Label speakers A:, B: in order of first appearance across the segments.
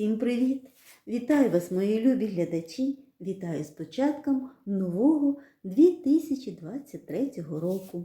A: Всім привіт! Вітаю вас, мої любі глядачі! Вітаю з початком нового 2023 року.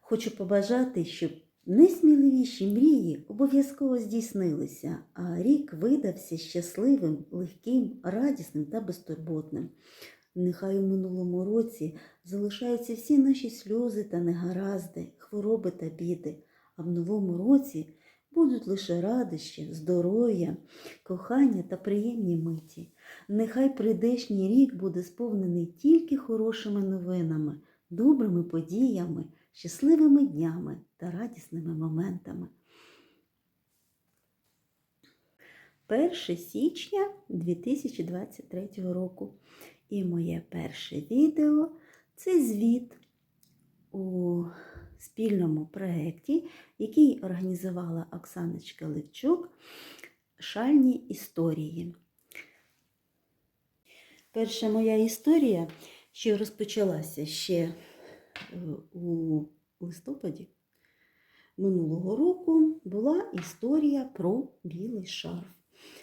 A: Хочу побажати, щоб найсміливіші мрії обов'язково здійснилися, а рік видався щасливим, легким, радісним та безтурботним. Нехай у минулому році залишаються всі наші сльози та негаразди, хвороби та біди, а в новому році будуть лише радощі, здоров'я, кохання та приємні миті. Нехай прийдешній рік буде сповнений тільки хорошими новинами, добрими подіями, щасливими днями та радісними моментами. 1 січня 2023 року. І моє перше відео це звіт у спільному проєкті, який організувала Оксаночка Левчук Шальні історії. Перша моя історія, що розпочалася ще е, у листопаді минулого року, була історія про білий шарф.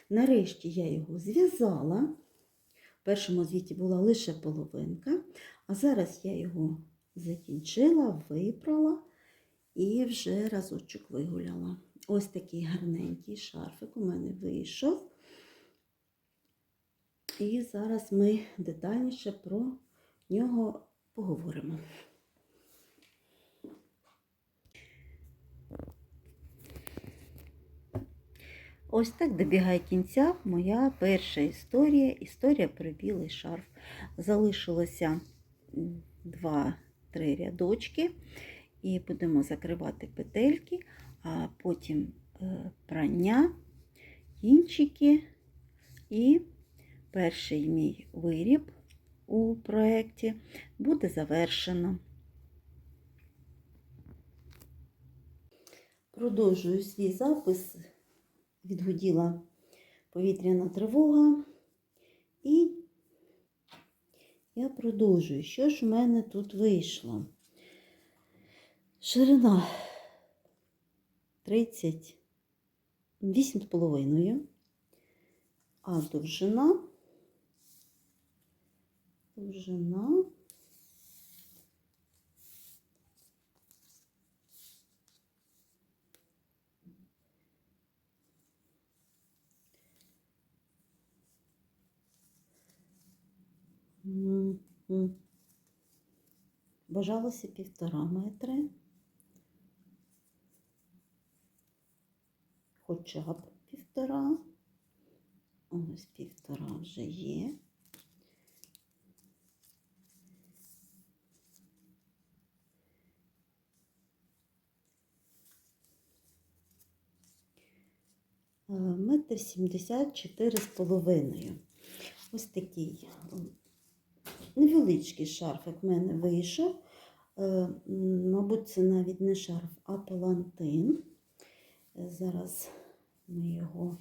A: Нарешті я його зв'язала. В першому звіті була лише половинка, а зараз я його закінчила, випрала і вже разочок вигуляла. Ось такий гарненький шарфик у мене вийшов. І зараз ми детальніше про нього поговоримо. Ось так добігає кінця моя перша історія. Історія про білий шарф. Залишилося 2-3 рядочки, і будемо закривати петельки, а потім е, прання, кінчики і перший мій виріб у проєкті буде завершено. Продовжую свій запис відгуділа повітряна тривога. І я продовжую. Що ж в мене тут вийшло? Ширина 38,5, а довжина, довжина Бажалося півтора метри. Хоча б півтора. Ось півтора вже є. Е, Метр сімдесят чотири з половиною. Ось такий невеличкий шарфик в мене вийшов. Е, Мабуть, це навіть не шарф, а палантин. Е, Зараз ми його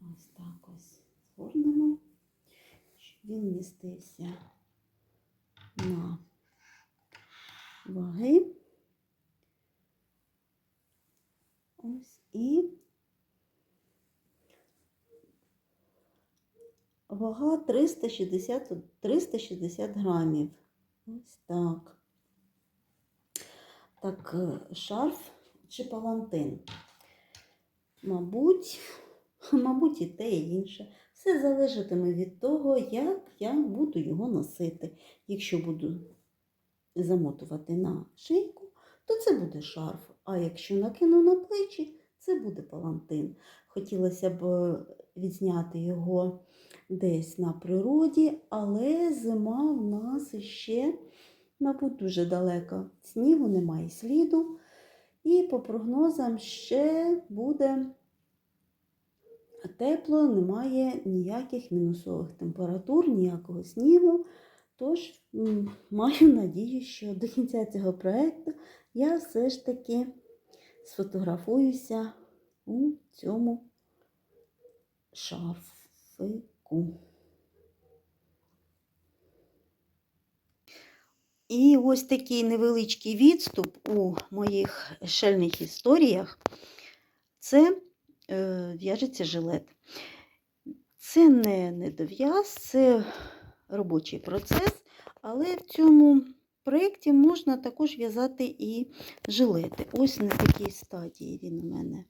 A: ось так ось згорнемо, щоб він містився на ваги. Ось і Вага 360, 360 грамів. Ось так. Так, е, шарф чи палантин. Мабуть, мабуть, і те, і інше. Все залежатиме від того, як я буду його носити. Якщо буду замотувати на шийку, то це буде шарф. А якщо накину на плечі, це буде палантин. Хотілося б е, відзняти його десь на природі, але зима в нас ще, мабуть, дуже далека. Снігу немає сліду. І по прогнозам ще буде тепло, немає ніяких мінусових температур, ніякого снігу. Тож маю надію, що до кінця цього проєкту я все ж таки сфотографуюся у цьому шарфику. І ось такий невеличкий відступ у моїх шельних історіях. це е, в'яжеться жилет. Це не недов'яз, це робочий процес, але в цьому проєкті можна також в'язати і жилети. Ось на такій стадії він у мене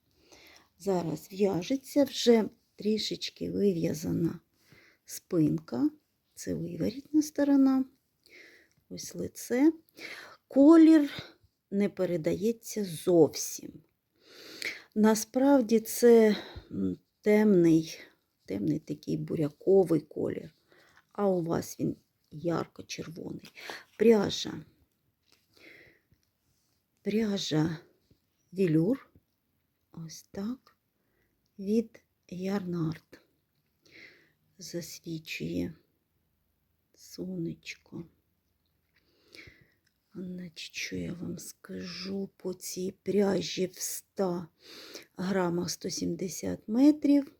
A: зараз в'яжеться, вже трішечки вив'язана спинка, це виворітна сторона, ось лице. Колір не передається зовсім. Насправді це темний, темний такий буряковий колір, а у вас він ярко-червоний. Пряжа. Пряжа вілюр. Ось так. Від Ярнард. Засвічує сонечко. Значить, що я вам скажу по цій пряжі в 100 грамах 170 метрів.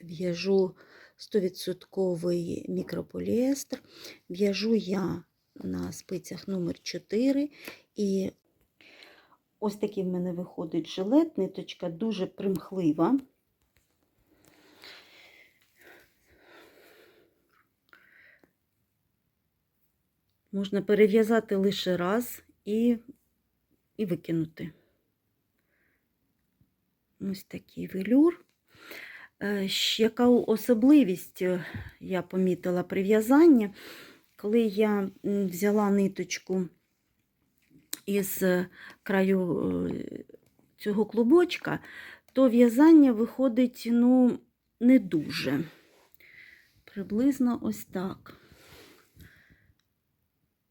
A: В'яжу 100% мікрополіестер. В'яжу я на спицях номер 4 і ось такий в мене виходить жилет, ниточка дуже примхлива. Можна перев'язати лише раз і, і викинути. Ось такий велюр. Е, Яка особливість е, я помітила при в'язанні, коли я взяла ниточку із е, краю цього клубочка, то в'язання виходить ну, не дуже. Приблизно ось так.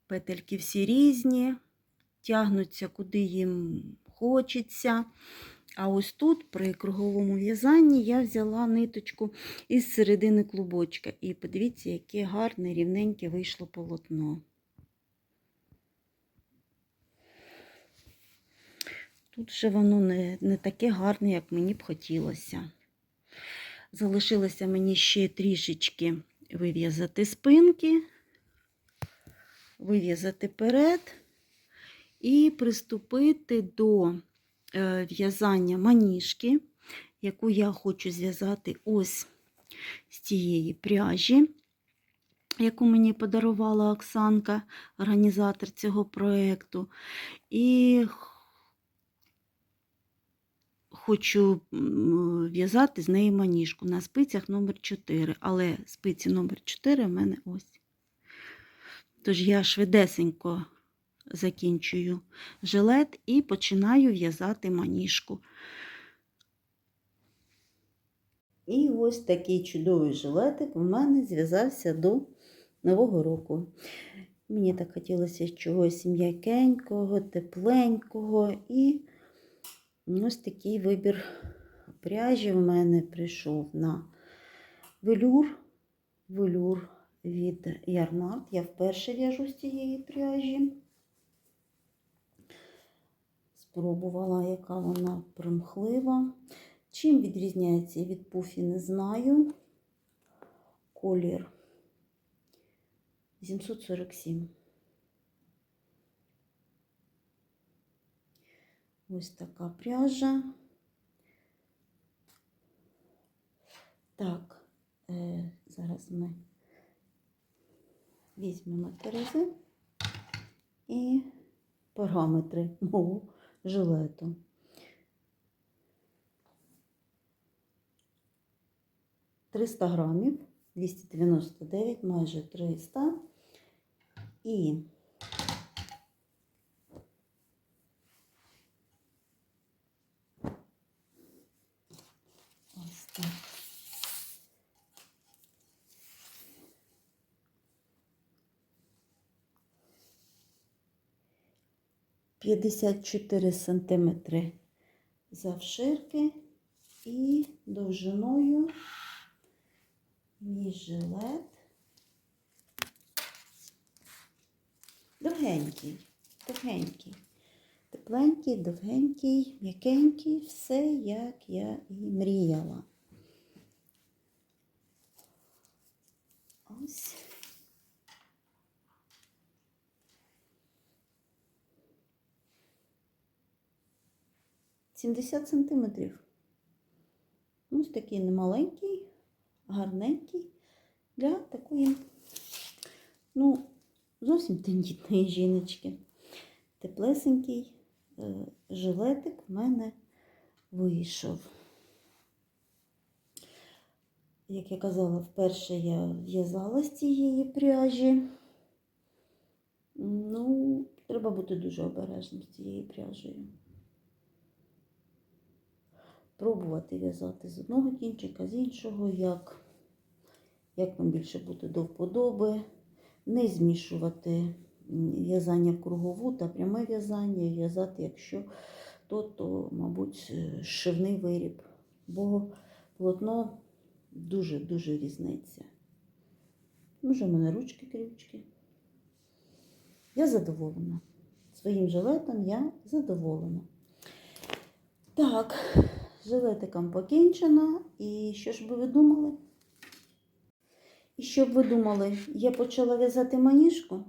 A: Петельки всі різні, тягнуться куди їм хочеться. А ось тут, при круговому в'язанні, я взяла ниточку із середини клубочка. І подивіться, яке гарне, рівненьке вийшло полотно. Тут же воно не, не таке гарне, як мені б хотілося. Залишилося мені ще трішечки вив'язати спинки, вив'язати перед і приступити до в'язання маніжки, яку я хочу зв'язати ось з цієї пряжі, яку мені подарувала Оксанка, організатор цього проєкту. І хочу в'язати з неї маніжку на спицях номер 4 але спиці номер 4 в мене ось. Тож я швидесенько закінчую жилет і починаю в'язати маніжку. І ось такий чудовий жилетик в мене зв'язався до Нового року. Мені так хотілося чогось м'якенького, тепленького. І ось такий вибір пряжі в мене прийшов на велюр. Велюр від Ярнард. Я вперше в'яжу з цієї пряжі. Спробувала, яка вона примхлива. Чим відрізняється від пуфі, не знаю. Колір 747. Ось така пряжа. Так, е, зараз ми візьмемо терези і параметри мого жилету. Триста грамів, 299, майже 300. І ось так. П'ятдесят чотири сантиметри завширки і довжиною мій жилет довгенький, довгенький, тепленький, довгенький, м'якенький, все як я і мріяла. Ось. 70 сантиметрів. Ось такий немаленький, гарненький для такої, ну, зовсім тендітної жіночки. Теплесенький е, жилетик в мене вийшов. Як я казала, вперше я в'язала з цієї пряжі. Ну, треба бути дуже обережним з цією пряжею. Пробувати в'язати з одного кінчика, з іншого, як, як вам більше буде до вподоби. Не змішувати в'язання в кругову та пряме в'язання, в'язати, якщо то, то, мабуть, е, шивний виріб. Бо полотно дуже-дуже різниця. Може, в мене ручки крючки. Я задоволена. Своїм жилетом я задоволена. Так, жилетиком покінчено. І що ж би ви думали? І що б ви думали, я почала в'язати маніжку?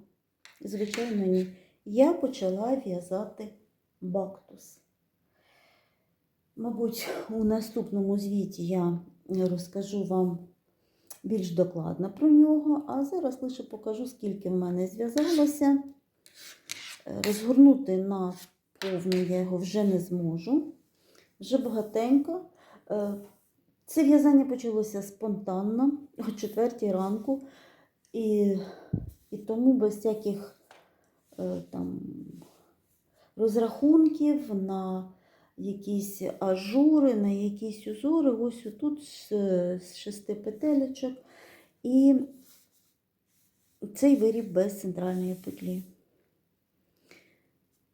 A: Звичайно, ні. Я почала в'язати бактус. Мабуть, у наступному звіті я розкажу вам більш докладно про нього, а зараз лише покажу, скільки в мене зв'язалося. Розгорнути на повну я його вже не зможу. Вже багатенько. Е, Це в'язання почалося спонтанно, о 4 ранку, і, і тому без всяких е, там розрахунків на якісь ажури, на якісь узори, ось тут з, з шести петелечок. І цей виріб без центральної петлі.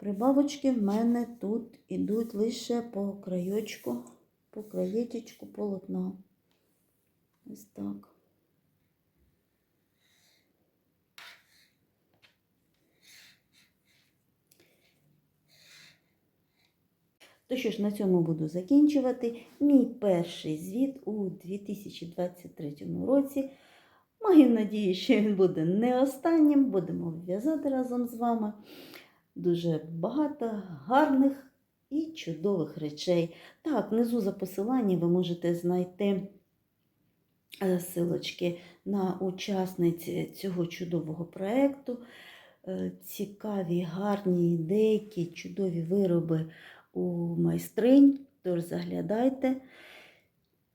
A: Прибавочки в мене тут ідуть лише по крайочку, по краєчку полотна. Ось так. То що ж, на цьому буду закінчувати. Мій перший звіт у 2023 році. Маю надію, що він буде не останнім. Будемо в'язати разом з вами дуже багато гарних і чудових речей. Так, внизу за посиланням ви можете знайти е, силочки на учасниць цього чудового проєкту. Е, Цікаві, гарні ідейки, чудові вироби у майстринь. Тож заглядайте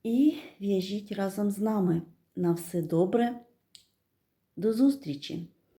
A: і в'яжіть разом з нами. На все добре. До зустрічі!